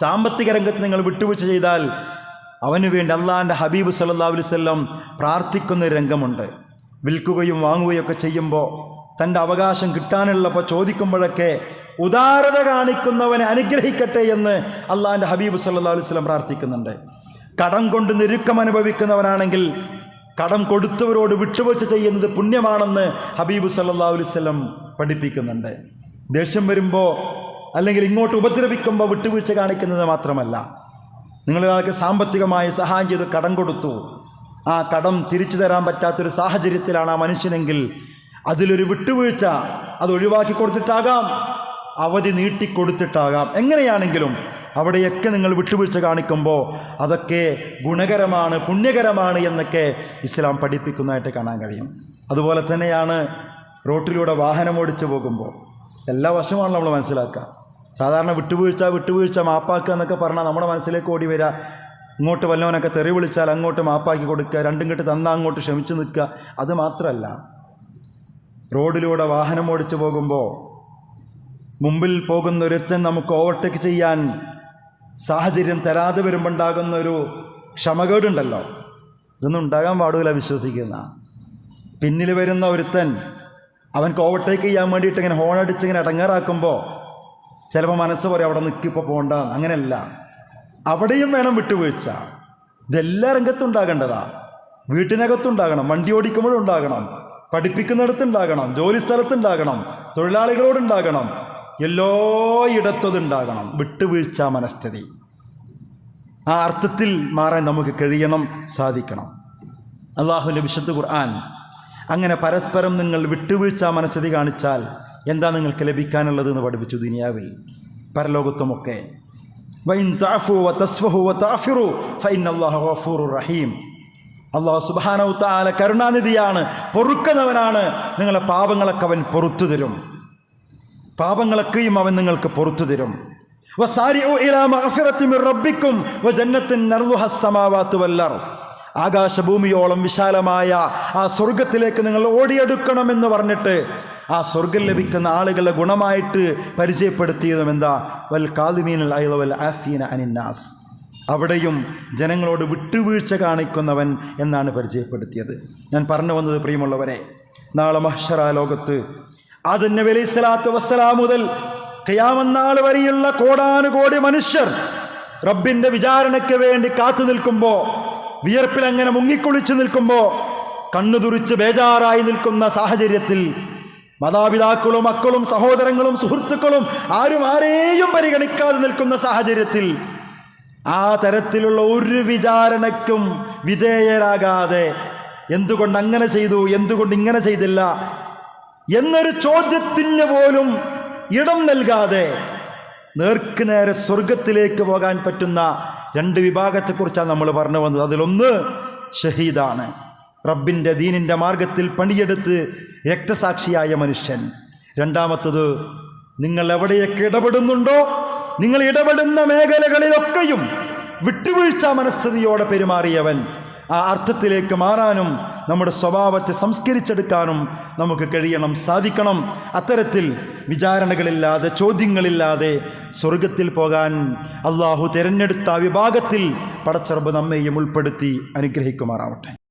സാമ്പത്തിക രംഗത്ത് നിങ്ങൾ വിട്ടുവീഴ്ച ചെയ്താൽ അവന് വേണ്ടി അള്ളാഹാന്റെ ഹബീബ് സല്ലാ അലുസല്ലം പ്രാർത്ഥിക്കുന്ന രംഗമുണ്ട്. വിൽക്കുകയും വാങ്ങുകയൊക്കെ ചെയ്യുമ്പോൾ തന്റെ അവകാശം കിട്ടാനുള്ളപ്പോൾ ചോദിക്കുമ്പോഴൊക്കെ ഉദാരത കാണിക്കുന്നവനെ അനുഗ്രഹിക്കട്ടെ എന്ന് അള്ളാഹാന്റെ ഹബീബ് സല്ലാ അലുസ്ലം പ്രാർത്ഥിക്കുന്നുണ്ട്. കടം കൊണ്ട് ഞെരുക്കം അനുഭവിക്കുന്നവനാണെങ്കിൽ കടം കൊടുത്തവരോട് വിട്ടുവീഴ്ച ചെയ്യുന്നത് പുണ്യമാണെന്ന് ഹബീബ് സല്ലാ അലുസല്ലം പഠിപ്പിക്കുന്നുണ്ട്. ദേഷ്യം വരുമ്പോൾ അല്ലെങ്കിൽ ഇങ്ങോട്ട് ഉപദ്രവിക്കുമ്പോൾ വിട്ടുവീഴ്ച കാണിക്കുന്നത് മാത്രമല്ല. നിങ്ങളൊരാൾക്ക് സാമ്പത്തികമായി സഹായം ചെയ്ത് കടം കൊടുത്തു. ആ കടം തിരിച്ചു തരാൻ പറ്റാത്തൊരു സാഹചര്യത്തിലാണ് ആ മനുഷ്യനെങ്കിൽ അതിലൊരു വിട്ടുവീഴ്ച അത് ഒഴിവാക്കി കൊടുത്തിട്ടാകാം. അവധി നീട്ടിക്കൊടുത്തിട്ടാകാം. എങ്ങനെയാണെങ്കിലും അവിടെയൊക്കെ നിങ്ങൾ വിട്ടുവീഴ്ച കാണിക്കുമ്പോൾ അതൊക്കെ ഗുണകരമാണ് പുണ്യകരമാണ് എന്നൊക്കെ ഇസ്ലാം പഠിപ്പിക്കുന്നതായിട്ട് കാണാൻ കഴിയും. അതുപോലെ തന്നെയാണ് റോട്ടിലൂടെ വാഹനം ഓടിച്ചു പോകുമ്പോൾ. എല്ലാ വശമാണ് നമ്മൾ മനസ്സിലാക്കുക. സാധാരണ വിട്ടുവീഴ്ച വിട്ടുവീഴ്ച മാപ്പാക്കുക എന്നൊക്കെ പറഞ്ഞാൽ നമ്മുടെ മനസ്സിലേക്ക് ഓടി വരിക ഇങ്ങോട്ട് വല്ലവനൊക്കെ തെറി വിളിച്ചാൽ അങ്ങോട്ട് മാപ്പാക്കി കൊടുക്കുക രണ്ടും കെട്ട് തന്നാൽ അങ്ങോട്ട് ക്ഷമിച്ചു നിൽക്കുക. അത് മാത്രമല്ല റോഡിലൂടെ വാഹനം ഓടിച്ചു പോകുമ്പോൾ മുമ്പിൽ പോകുന്ന ഒരുത്തൻ നമുക്ക് ഓവർടേക്ക് ചെയ്യാൻ സാഹചര്യം തരാതെ വരുമ്പോണ്ടാകുന്ന ഒരു ക്ഷമകേടുണ്ടല്ലോ. ഇതൊന്നും ഉണ്ടാകാൻ പാടില്ല വിശ്വസിക്കുന്ന. പിന്നിൽ വരുന്ന ഒരുത്തൻ അവൻക്ക് ഓവർടേക്ക് ചെയ്യാൻ വേണ്ടിയിട്ട് ഇങ്ങനെ ഹോൺ അടിച്ച് ഇങ്ങനെ ഇടങ്ങാറാക്കുമ്പോൾ ചിലപ്പോൾ മനസ്സ് പറയും അവിടെ നിൽക്കിപ്പോൾ പോകണ്ട അങ്ങനെയല്ല. അവിടെയും വേണം വിട്ടുവീഴ്ച. ഇതെല്ലാ രംഗത്തും ഉണ്ടാകേണ്ടതാ. വീട്ടിനകത്തുണ്ടാകണം വണ്ടി ഓടിക്കുമ്പോഴും ഉണ്ടാകണം പഠിപ്പിക്കുന്നിടത്തുണ്ടാകണം ജോലി സ്ഥലത്തുണ്ടാകണം തൊഴിലാളികളോടുണ്ടാകണം എല്ലായിടത്തും ഉണ്ടാകണം വിട്ടുവീഴ്ച മനസ്ഥിതി. ആ അർത്ഥത്തിൽ മാറാൻ നമുക്ക് കഴിയണം സാധിക്കണം. അള്ളാഹുവിന്റെ വിശുദ്ധ ഖുർആൻ അങ്ങനെ പരസ്പരം നിങ്ങൾ വിട്ടുവീഴ്ച മനസ്ഥിതി കാണിച്ചാൽ എന്താ നിങ്ങൾക്ക് ലഭിക്കാനുള്ളത് എന്ന് പഠിപ്പിച്ചു ദുനിയാവിൽ. പരലോകത്തുമൊക്കെ റഹീം. അള്ളാഹു സുബാനവ് താല കരുണാനിധിയാണ് പൊറുക്കുന്നവനാണ് നിങ്ങളെ പാപങ്ങളൊക്കെ അവൻ പൊറത്തു തരും. പാപങ്ങളൊക്കെയും അവൻ നിങ്ങൾക്ക് പുറത്തു തരും. ആകാശഭൂമിയോളം വിശാലമായ ആ സ്വർഗത്തിലേക്ക് നിങ്ങൾ ഓടിയെടുക്കണം എന്ന് പറഞ്ഞിട്ട് ആ സ്വർഗം ലഭിക്കുന്ന ആളുകളെ ഗുണമായിട്ട് പരിചയപ്പെടുത്തിയതും എന്താ? വൽ കാദിമീനൽ വൽ ആഫീന അനിന്നാസ് അവിടെയും ജനങ്ങളോട് വിട്ടുവീഴ്ച കാണിക്കുന്നവൻ എന്നാണ് പരിചയപ്പെടുത്തിയത്. ഞാൻ പറഞ്ഞു വന്നത് പ്രിയമുള്ളവരെ നാളെ മഹ്ഷറ ലോകത്ത് ആദൻ നബി അലൈഹി വസ്സലാം മുതൽ ഖിയാമന്നാൾ വരെയുള്ള കോടാനുകോടി മനുഷ്യർ റബ്ബിന്റെ വിചാരണയ്ക്ക് വേണ്ടി കാത്തു നിൽക്കുമ്പോൾ വിയർപ്പിൽ അങ്ങനെ മുങ്ങിക്കുളിച്ചു നിൽക്കുമ്പോൾ കണ്ണുതുറിച്ച് ബേജാറായി നിൽക്കുന്ന സാഹചര്യത്തിൽ മാതാപിതാക്കളും മക്കളും സഹോദരങ്ങളും സുഹൃത്തുക്കളും ആരും ആരെയും പരിഗണിക്കാതെ നിൽക്കുന്ന സാഹചര്യത്തിൽ ആ തരത്തിലുള്ള ഒരു വിചാരണയ്ക്കും വിധേയരാകാതെ എന്തുകൊണ്ട് അങ്ങനെ ചെയ്തു എന്തുകൊണ്ട് ഇങ്ങനെ ചെയ്തില്ല എന്നൊരു ചോദ്യത്തിന് പോലും ഇടം നൽകാതെ നേർക്ക് നേരെ സ്വർഗത്തിലേക്ക് പോകാൻ പറ്റുന്ന രണ്ട് വിഭാഗത്തെക്കുറിച്ചാണ് നമ്മൾ പറഞ്ഞു വന്നത്. അതിലൊന്ന് ഷഹീദാണ്. റബ്ബിന്റെ ദീനിന്റെ മാർഗത്തിൽ പണിയെടുത്ത് രക്തസാക്ഷിയായ മനുഷ്യൻ. രണ്ടാമത്തത് നിങ്ങൾ എവിടെയൊക്കെ ഇടപെടുന്നുണ്ടോ നിങ്ങൾ ഇടപെടുന്ന മേഖലകളിലൊക്കെയും വിട്ടുവീഴ്ച മനസ്ഥിതിയോടെ പെരുമാറിയവൻ ആ അർത്ഥത്തിലേക്ക് മാറാനും നമ്മുടെ സ്വഭാവത്തെ സംസ്കരിച്ചെടുക്കാനും നമുക്ക് കഴിയണം സാധിക്കണം. അത്തരത്തിൽ വിചാരണകളില്ലാതെ ചോദ്യങ്ങളില്ലാതെ സ്വർഗത്തിൽ പോകാൻ അള്ളാഹു തിരഞ്ഞെടുത്ത വിഭാഗത്തിൽ പടച്ചറബ് നമ്മെയും ഉൾപ്പെടുത്തി അനുഗ്രഹിക്കുമാറാവട്ടെ.